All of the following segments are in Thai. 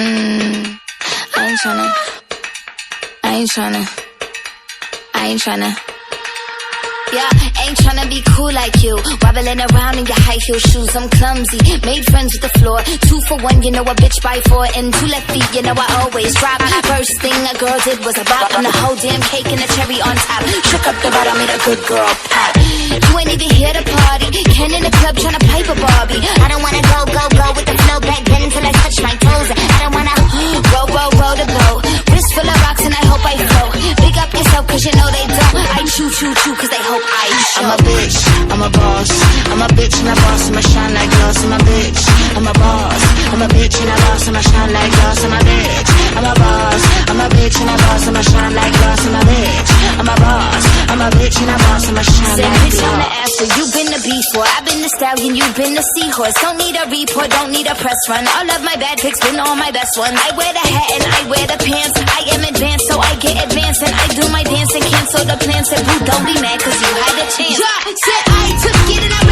Mm, I ain't tryna. I ain't tryna. I ain't tryna. Yeah, ain't tryna be cool like you. Wobbling around in your high heel shoes, I'm clumsy. Made friends with the floor. Two for one, you know a bitch by four. And two left feet, you know I always drop. First thing a girl did was a bop. And the whole damn cake and the cherry on top. Shook up the bottom, made a good girl pop. You ain't even here to party. Ken in the club tryna pipe a Barbie. I don't wanna go, go, go with the flow back then until I touch my toes. I don't wanna Row, row, row the boat. Wrist full of rocks and I hope I float. Big up yourself cause you know they don't. I chew, chew, chew cause they hope I show. I'm a bitch, I'm a boss. I'm a bitch and a boss, I'ma shine like glass. I'm a bitch, I'm a boss. I'm a bitch and a boss, I'ma shine like glass. I'm a bitch, I'm a boss. I'm a bitch and a boss, I'ma shine like glass. I'm a bitch, I'm a boss. I'm a bitch and a boss, I'ma shine Said bitch, I'm the glass. after. You been the before. I've been the stallion. You've been the seahorse. Don't need a report. Don't need a press run. All of my bad pics been all my best ones. I wear the hat and I wear the pants. I am advanced, so I get advanced and I do my dance and cancel the plans. Said boo, don't be mad cause you had a chance. Yeah, said I took it and I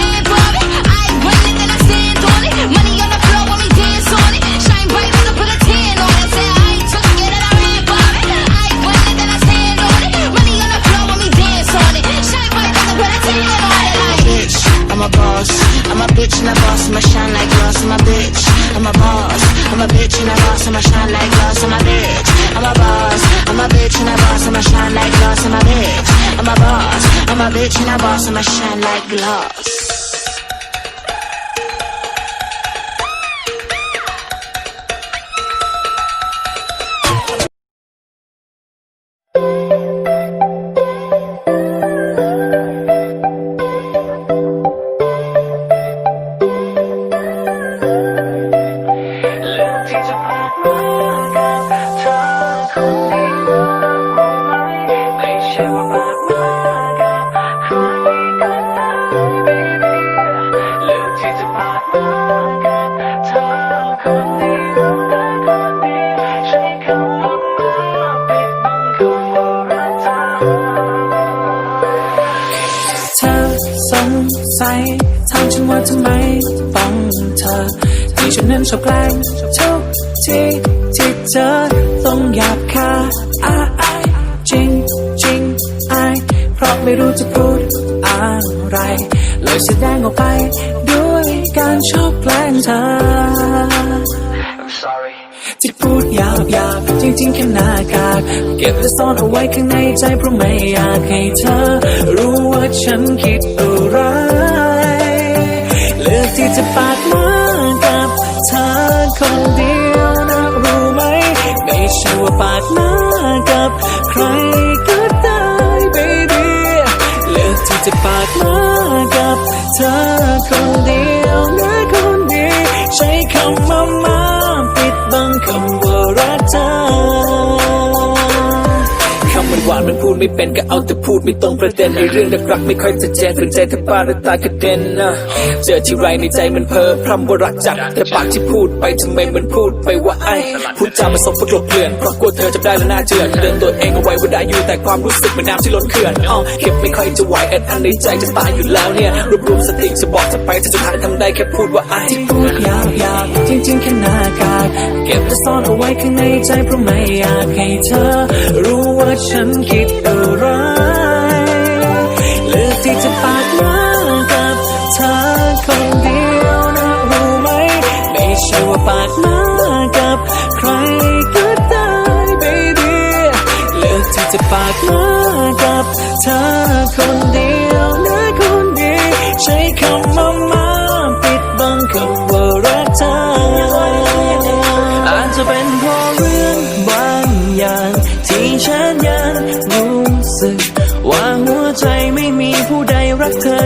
and a boss, I'ma shine like glass. ที่ฉันชอบแกล้งทุกทีที่เจอต้องหยาบคายอายจริงจริงอายเพราะไม่รู้จะพูดอะไร เลยแสดงออกไป ด้วยการชอบแกล้งเธอที่พูดหยาบหยาบจริงๆแค่หน้ากากเก็บและซ่อนเอาไว้ข้างในใจเพราะไม่อยากให้เธอ รู้ว่าฉันคิด คำว่ามาปิดบังคำว่ารักเธอานมันพูดไม่เป็นก็เอาแต่พูดไม่ตรงประเด็นในเรื่องรักไม่ค่อยจะแจ้งฝืนใจถ้าบ้าหรือตากระเด็นนะเจอที่ไรในใจมันเพ้อพร่ำว่ารักจัดแต่ปากที่พูดไปทำไมมันพูดไปว่าไอ้พูดจามาสมประกบเกลื่อนเพราะกลัวเธอจะได้และน่าเจือนเดินตัวเองเอาไว้ว่าได้อยู่แต่ความรู้สึกมันน้ำที่ล้นเขื่อนอ๋อเก็บไม่ค่อยจะไหวแอดอันในใจจะตายอยู่แล้วเนี่ยรวบรวมสติจะบอกจะไปแต่สุดท้ายทำได้แค่พูดว่าไอ้ที่พูดยาวๆจริงๆแค่หน้ากากเก็บและซ่อนเอาไว้ข้างในใจเพราะไม่อยากให้เธอ รู้ว่าฉันคิดอะไรเลือกที่จะปาดมากับเธอคนเดียวนะรู้ไหม ไม่ใช่ว่าปาดมากับใครก็ได้ baby เลือกที่จะปาดมากับเธอคนเดียวนะคนดีใช้คำว่ามาปิดบังคำ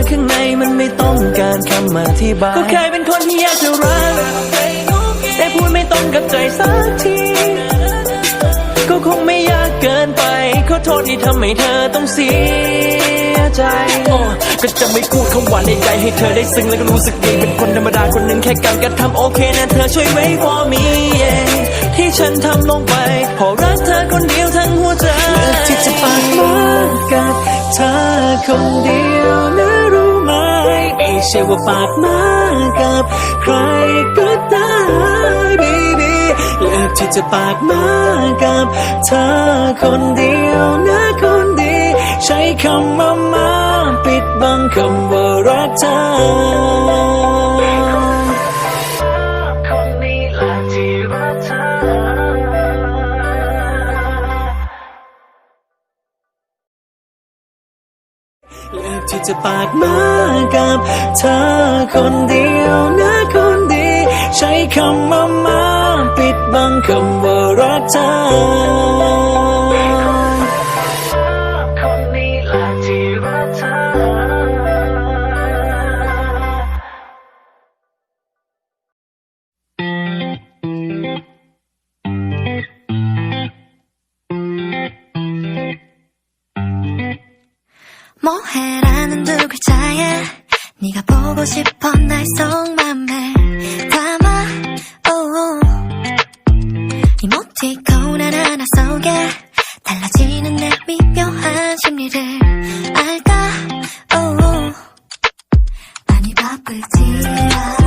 ข้างในมันไม่ต้องการคำอธิบาย ก็เคยเป็นคนที่อยากจะรัก แต่พูดไม่ตรงกับใจสักที ก็คงไม่ยากเกินไป ขอโทษที่ทำให้เธอต้องเสียใจก็จะไม่พูดคำหวานในใจให้เธอได้ซึ้งแล้วก็รู้สึกดีเป็นคนธรรมดาคนหนึ่งแค่การกระทำโอเคนะเธอช่วยไว้ for me ที่ฉันทำลงไปเพราะรักเธอคนเดียวทั้งหัวใจเลือกที่จะปากมากับเธอคนเดียวนะ ไม่ใช่ว่าปากมากับใครก็ได้ baby เลือกที่จะปากมากับเธอคนเดียวนะคนดี ใช้คำว่ามาปิดบังคำว่ารักเธอเลือกที่จะปากมากับเธอคนเดียวนะคนดี ใช้คำว่ามาปิดบังคำว่ารักเธอ คนนี้แหละที่รักเธอ 뭐해라는 두 글자에 네가 보고 싶어 날 속맘에 담아 oh. 이모티콘 하나하나 속에 달라지는 내 미묘한 심리를 알까 oh. 많이 않아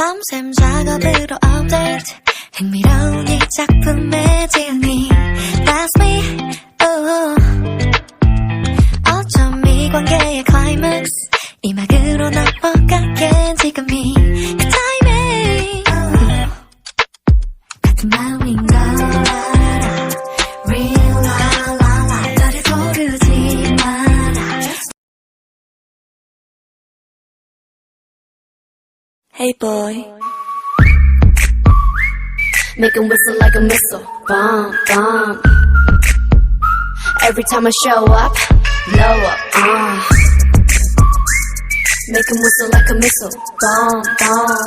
밤샘 작업으로 업데이트. 흥미로운 이 작품의 진이. That's me. Oh. 어쩜 이 관계의 클라이맥스 이 막으로 넘어가게 지금이 Hey boy Make 'em whistle like a missile. Bomb, bomb. Every time I show up, blow up. Uh. Make 'em whistle like a missile. Bomb, bomb.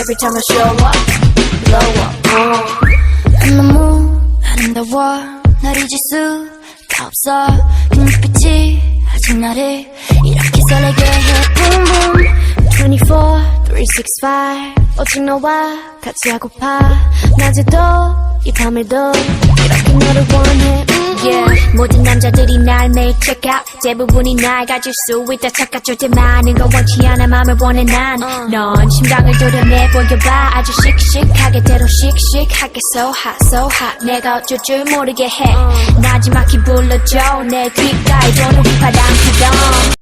Every time I show up, blow up. Uh. 너무 아름다워. 날 잊을 수가 없어. 그 눈빛이 아직 나를 이렇게 설레게 해. Boom, boom. 24, 365 오직 너와 같이 하고파. 낮에도 이 밤에도 이렇게 너를 원해. 음, yeah. 모든 남자들이 날 매일 check out. 대부분이 날 가질 수 있다 착각 절대 많은 거 원치 않아. 맘을 원해 난넌 심장을 도려내 보여봐. 아주 씩씩하게 대로 씩씩하게 so hot so hot. 내가 어쩔 줄 모르게 해. 나지막히 불러줘. 내 귓가에 도는 바람 구경「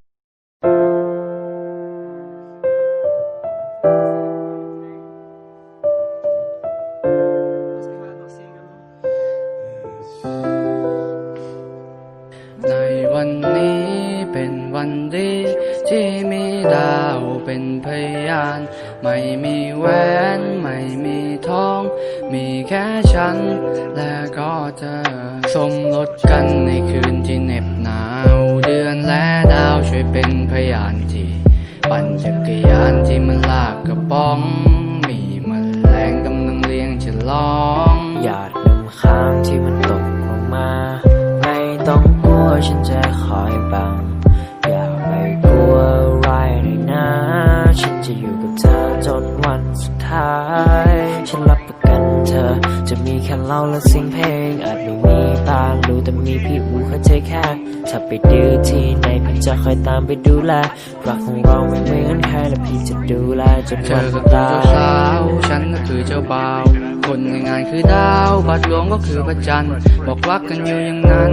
วันนี้เป็นวันดี ที่มีดาวเป็นพยาน ไม่มีแหวนไม่มีทอง มีแค่ฉัน และก็เธอ สมรสกันในคืนที่เหน็บหนาว เดือนและดาวช่วยเป็นพยานที่ ปั่นจักรยานที่มันลากกระป๋อง มีมแมลงกำลังเลี้ยงฉลองหยาดน้ำค้างที่มันตกลงมา ไม่ต้องกลัวฉันจะ อยบังอย่าไปกลัวอะไรเลยนะ ฉันจะอยู่กับเธอจนวันสุดท้าย ฉันรับประกันเธอ จะมีแค่เราและเสิ่งเพลง อาจไม่มีตาดูแต่มีพี่อูเขาเทแค่ถ้าไปดื้อที่ไหนพี่จะคอยตามไปดูแลรักของเราไม่เหมือนใครและพี่จะดูแลจนเธวัอก็คือตาเจ้าย สาวฉันก็คือเจ้าบ่าว คนในงานคือดาว บัตรหลวงก็คือพระจันทร์ บอกรักกันอยู่อย่างนั้น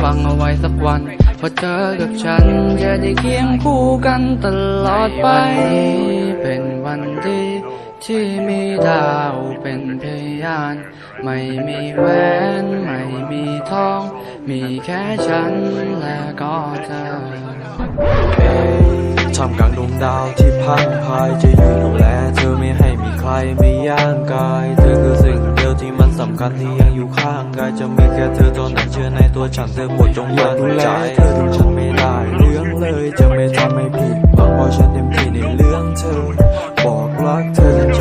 หวังเอาไว้สักวัน พอเธอกับฉันจะได้เคียงคู่กันตลอดไป เป็นวันที่ที่มีดาวเป็นพยาน ไม่มีแหวนไม่มีทอง มีแค่ฉันและก็เธอทำกลางดวงดาวที่พังพายจะอยู่ดูแลเธอไม่ให้มีใครไม่ย่างกาย เธอคือ สำคัญที่ยังอยู่ข้างกายจะมีแค่เธอตอนนั้นเชื่อในตัวฉันเธอหมดจงอยาดูแลเธอดูฉันไม่ได้เรื่องเลยจะไม่ทำให้ผิดหวังเพราะฉันเต็มที่ในเรื่องเธอ บอกรักเธอจน